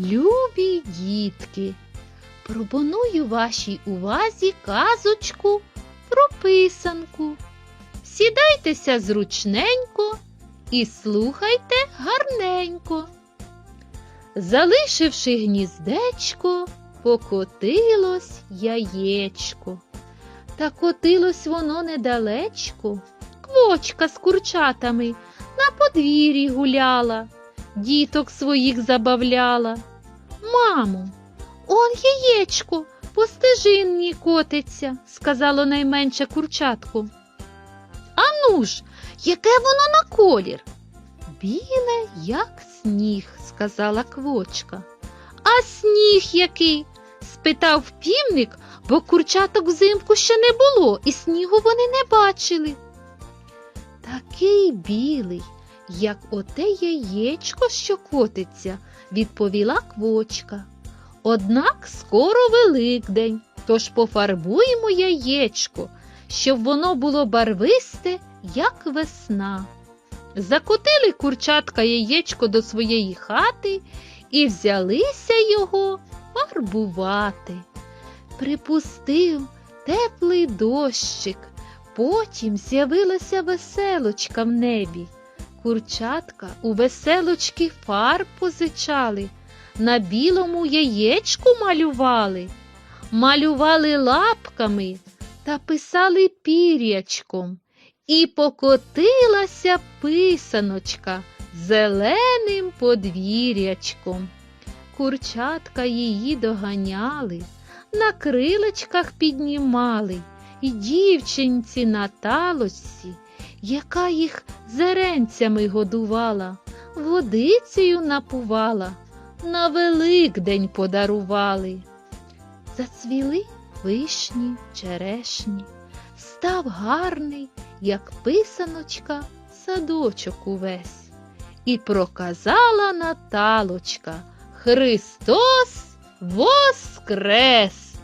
Любі дітки, пропоную вашій увазі казочку про писанку. Сідайтеся зручненько і слухайте гарненько. Залишивши гніздечко, покотилось яєчко. Та котилось воно недалечко. Квочка з курчатами на подвір'ї гуляла, діток своїх забавляла. Мамо, он яєчко по стежині котиться, сказало найменше курчатко. Ану ж, яке воно на колір? Біле, як сніг, сказала квочка. А сніг який? спитав півник, бо курчаток взимку ще не було, і снігу вони не бачили. Такий білий, як оте яєчко, що котиться, відповіла квочка. Однак скоро Великдень, тож пофарбуємо яєчко, щоб воно було барвисте, як весна. Закотили курчатка яєчко до своєї хати і взялися його фарбувати. Припустив теплий дощик, потім з'явилася веселочка в небі. Курчатка у веселочки фарб позичали, на білому яєчку малювали, малювали лапками та писали пір'ячком. І покотилася писаночка зеленим подвір'ячком. Курчатка її доганяли, на крилечках піднімали, і дівчинці Наталочці, яка їх зеренцями годувала, водицею напувала, на Великдень подарували. Зацвіли вишні, черешні, став гарний, як писаночка, садочок увесь. І проказала Наталочка Христос воскрес!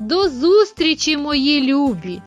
До зустрічі, мої любі!